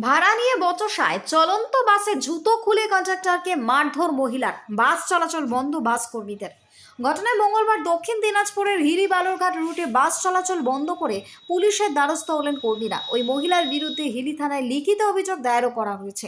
ভাড়া নিয়ে বচসায় চলন্ত বাসে জুতো খুলে কন্ট্রাক্টরকে মারধর মহিলার। বাস চলাচল বন্ধ বাস কর্মীদের। ঘটনায় মঙ্গলবার দক্ষিণ দিনাজপুরের হিরি বালুরঘাট রুটে বাস চলাচল বন্ধ করে পুলিশের দ্বারস্থ হলেন কর্মীরা। ওই মহিলার বিরুদ্ধে হিলি থানায় লিখিত অভিযোগ দায়েরও করা হয়েছে।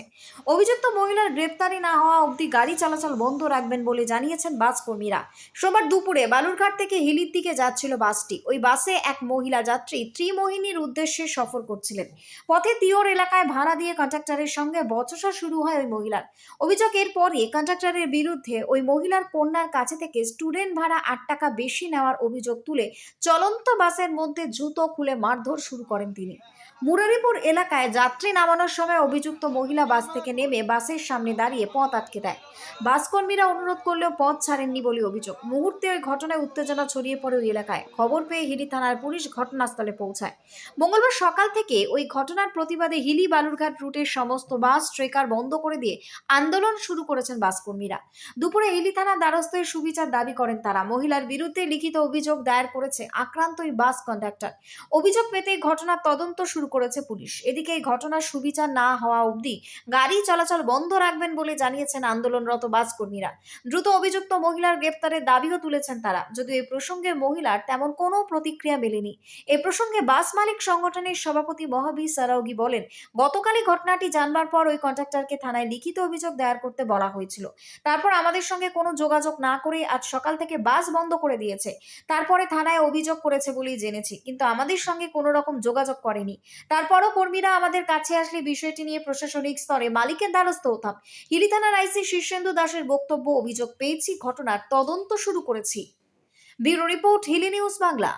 অভিযুক্ত মহিলার গ্রেপ্তারি না হওয়া অবধি গাড়ি চলাচল বন্ধ রাখবেন বলে জানিয়েছেন বাস কর্মীরা। সোমবার দুপুরে বালুরঘাট থেকে হিলির দিকে যাচ্ছিল বাসটি। ওই বাসে এক মহিলা যাত্রী ত্রিমোহিনীর উদ্দেশ্যে সফর করছিলেন। পথে তিওর এলাকায় ভাড়া দিয়ে কন্ট্রাক্টরের সঙ্গে বচসা শুরু হয় ওই মহিলার। অভিযোগ এরপরই কন্ট্রাক্টরের বিরুদ্ধে ওই মহিলার কন্যার কাছে থেকে স্টুডেন্ট ভাড়া আট টাকা বেশি নেওয়ার অভিযোগ তুলে চলন্ত বাসের মধ্যে জুতো খুলে মারধর শুরু করেন তিনি। মুরারিপুর এলাকায় যাত্রী নামানোর সময় অভিযুক্ত মহিলা বাস থেকে নেমে বাসের সামনে দাঁড়িয়ে পথ আটকে দেয়। বাস কর্মীরা অনুরোধ করলেও পথ ছাড়েননি বলে অভিযোগ। মুহূর্তে ওই ঘটনায় উত্তেজনা ছড়িয়ে পড়ে ওই এলাকায়। খবর পেয়ে হিলি থানার পুলিশ ঘটনাস্থলে পৌঁছায়। মঙ্গলবার সকাল থেকে ওই ঘটনার প্রতিবাদে হিলি বালুরঘাট রুটের সমস্ত বাস, ট্রেকার বন্ধ করে দিয়ে আন্দোলন শুরু করেছেন বাস কর্মীরা দুপুরে হিলি থানার দ্বারস্থের সুবিচার দাবি করেন তারা। মহিলার বিরুদ্ধে লিখিত অভিযোগ দায়ের করেছে আক্রান্ত ওই বাস কন্ডাক্টর। অভিযোগ পেতে ঘটনার তদন্ত শুরু করেছে পুলিশ। এদিকে এই ঘটনার সুবিচার না হওয়া অবধি গাড়ি চলাচল বন্ধ রাখবেন বলে জানিয়েছেন আন্দোলনরত বাস কর্মীরা দ্রুত অভিযুক্ত মহিলার গ্রেপ্তারের দাবিও তুলেছেন তারা। যদিও এই প্রসঙ্গে মহিলার তেমন কোনো প্রতিক্রিয়া মেলেনি। এ প্রসঙ্গে বাস মালিক সংগঠনের সভাপতি মহাবীর সারাউগি বলেন, গতকালই ঘটনাটি জানবার পর ওই কন্ট্রাক্টরকে থানায় লিখিত অভিযোগ দায়ের করতে বলা হয়েছিল। তারপর আমাদের সঙ্গে কোনো যোগাযোগ না করে আজ সকাল থেকে বাস বন্ধ করে দিয়েছে। তারপরে থানায় অভিযোগ করেছে বলেই জেনেছি কিন্তু আমাদের সঙ্গে কোনো রকম যোগাযোগ করেনি। তারপরও কর্মীরা আমাদের কাছে আসলে বিষয়টি নিয়ে প্রশাসনিক স্তরে মালিকের দ্বারস্থ হতাম। হিলি থানার আইসি শীর্ষেন্দু দাসের বক্তব্য অভিযোগ পেয়েছি ঘটনার তদন্ত শুরু করেছি। Bureau report Hili news Bangla.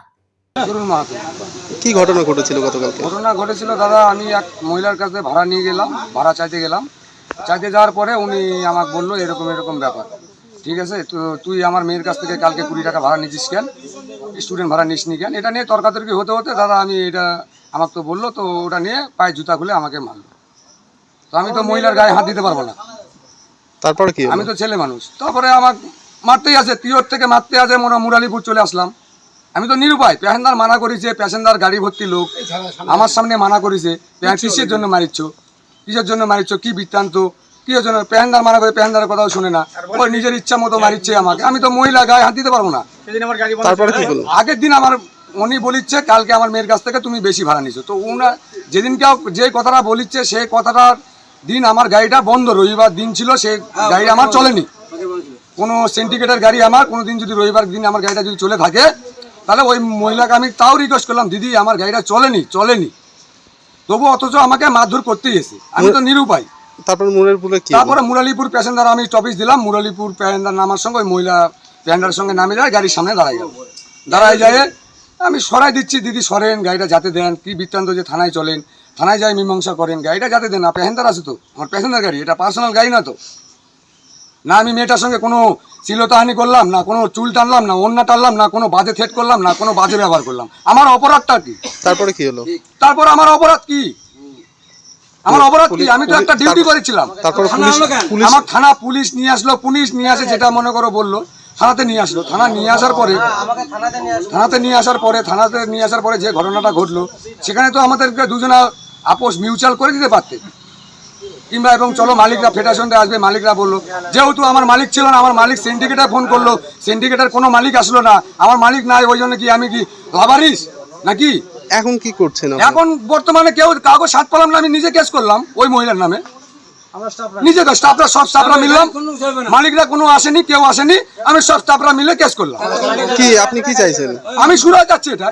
কি ঘটনা ঘটেছিল গতকালকে? ঘটনা ঘটেছিল দাদা আমি এক মহিলার কাছে ভাড়া নিয়ে গেলাম ভাড়া চাইতে গেলাম। চাইতে যাওয়ার পরে উনি আমাকে বলল এরকম এরকম ব্যাপার। ঠিক আছে? তো তুই আমার মেয়ের কাছ থেকে কালকে কুড়ি টাকা ভাড়া নিচ্ছিস কেন? স্টুডেন্ট ভাড়া নিস নি কেন? এটা নিয়ে তর্কাতর্কি হতে হতে দাদা আমি এটা আমাকে তো বলল তো ওটা নিয়ে পায়ে জুতা খুলে আমাকে মারলো। তো আমি তো মহিলার গায়ে হাত দিতে পারব না। তারপরে কি আমি তো ছেলে মানুষ। তারপরে আমার মারতেই আছে তিওর থেকে মারতে আছে মনে হয় মুরালিপুর চলে আসলাম। আমি তো নিরুপায় প্যাসেঞ্জার মানা করেছে প্যাসেঞ্জার গাড়ি ভর্তি লোক আমার সামনে মানা করেছে। কিসের জন্য মারিচ্ছ? কিসের জন্য মারিচ্ছ? কি বৃত্তান্ত? কিসের জন্য প্যাসেঞ্জার মানা করে প্যাসেঞ্জারের কথাও শুনে না। ওই নিজের ইচ্ছা মতো মারিচ্ছে আমাকে। আমি তো মহিলা গায়ে হাত দিতে পারব না। তারপরে কি আগের দিন আমার উনি বলিচ্ছে কালকে আমার মেয়ের কাছ থেকে তুমি বেশি ভাড়া নিছো। তো উনা যেদিনকে যে কথাটা বলিচ্ছে সেই কথাটার দিন আমার গাড়িটা বন্ধ। রবিবার দিন ছিল সেই গাড়ি আমার চলেনি। কোনো সিন্ডিকেটের গাড়ি আমার কোনো দিন যদি রবিবার দিন আমার গাড়িটা যদি চলে থাকে তাহলে ওই মহিলাকে আমি তাও রিকোয়েস্ট করলাম দিদি আমার গাড়িটা চলেনি চলেনি। তবু অথচ আমাকে মারধর করতেই এসে। আমি তো নিরুপায়। তারপর কি তারপরে মুরালিপুর প্যাসেঞ্জার আমি টপিস দিলাম মুরালিপুর প্যাসেঞ্জার নামার সঙ্গে ওই মহিলা সঙ্গে নামে যায় গাড়ির সামনে দাঁড়াই গেল। দাঁড়াই যায় আমি সরাই দিচ্ছি দিদি সরেন গাড়িটা যাতে দেন কি বৃত্তান্ত যে থানায় চলেন থানায় যায় মীমাংসা করেন গাড়িটা যাতে দেন না প্যাসেঞ্জার আছে তো আমার প্যাসেঞ্জার গাড়ি এটা পার্সোনাল গাড়ি না তো। না আমি মেয়েটার সঙ্গে কোনো শিলতাহানি করলাম না কোনো চুল টানলাম না অন্য টানলাম না কোনো বাজে থেট করলাম না কোনো বাজে ব্যবহার করলাম। আমার অপরাধটা কি? তারপরে কি হলো? তারপর আমার অপরাধ কি? আমার অপরাধ কি? আমি তো একটা ডিউটি করেছিলাম। তারপর আমার থানা পুলিশ নিয়ে আসলো পুলিশ নিয়ে আসে যেটা মনে করো বলল থানাতে নিয়ে আসলো। থানা নিয়ে আসার পরে থানাতে নিয়ে আসার পরে থানাতে নিয়ে আসার পরে যে ঘটনাটা ঘটলো সেখানে তো আমাদেরকে দুজনা আপোষ মিউচুয়াল করে দিতে পারতে। কিংবা এবং চলো মালিকরা ফেডারেশনটা আসবে মালিকরা বলল যেহেতু আমার মালিক ছিল না আমার মালিক সিন্ডিকেটার ফোন করল সিন্ডিকেটার কোনো মালিক আসলো না আমার মালিক নাই ওই জন্য কি আমি কি লাভারিস নাকি? এখন কি করছেন? এখন বর্তমানে কেউ কাগজ সাত পেলাম না আমি নিজে কেস করলাম ওই মহিলার নামে। নিজে তো স্টাফরা সব স্টাফরা মিললাম। মালিকরা কোনো আসেনি কেউ আসেনি আমি সব স্টাফরা মিলে কেস করলাম। কি আপনি কি চাইছেন? আমি শুরু হয়ে যাচ্ছি এটা।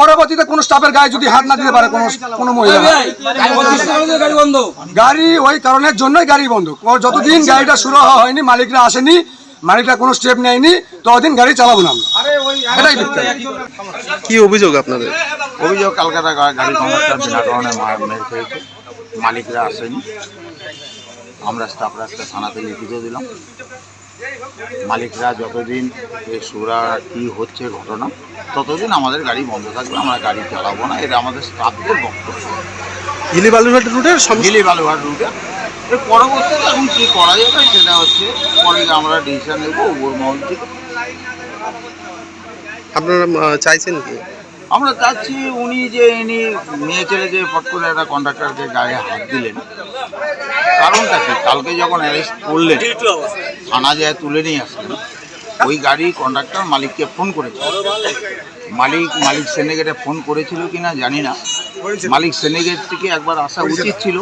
পরবর্তীতে কোনো স্টাফের গায়ে যদি হাত না দিতে পারে কোনো কোনো মহিলা। গাড়ি ওই কারণের জন্যই গাড়ি বন্ধ। ও যতদিন গাড়িটা শুরু হওয়া হয়নি মালিকরা আসেনি মালিকরা কোনো স্টেপ নেয়নি ততদিন গাড়ি চালাবো না আমরা। এটাই কি অভিযোগ আপনাদের? অভিযোগ কালকাটা গা- গাড়ি কন্ডাক্টর বিনা কারণে মা- মেরে খেয়েছে মালিকরা আসেনি। আমরা স্টাফরা একটা থানাতে লিখিত দিলাম। মালিকরা যতদিন এই সুরা কি হচ্ছে ঘটনা ততদিন আমাদের গাড়ি বন্ধ থাকবে। আমরা গাড়ি চালাবো না এটা আমাদের স্টাফদের বক্তব্য। গিলি বালুঘাট রুটের গিলি বালুঘাট রুটে এর পরবর্তীতে এখন কী করা যাবে সেটা হচ্ছে পরে আমরা ডিসিশন নেব উপর মহল থেকে। আপনারা চাইছেন কি? আমরা চাচ্ছি উনি যে ইনি মেয়ে ছেলে যে ফট করে একটা কন্ডাক্টরকে গায়ে হাত দিলেন। কারণটা কি? কালকে যখন অ্যারেস্ট করলেন থানা যায় তুলে নিয়ে আসলেন ওই গাড়ি কন্ডাক্টর মালিককে ফোন করেছিল। মালিক মালিক সেনেগেটে ফোন করেছিল কিনা জানি না। মালিক সেনেগেট থেকে একবার আসা উচিত ছিল।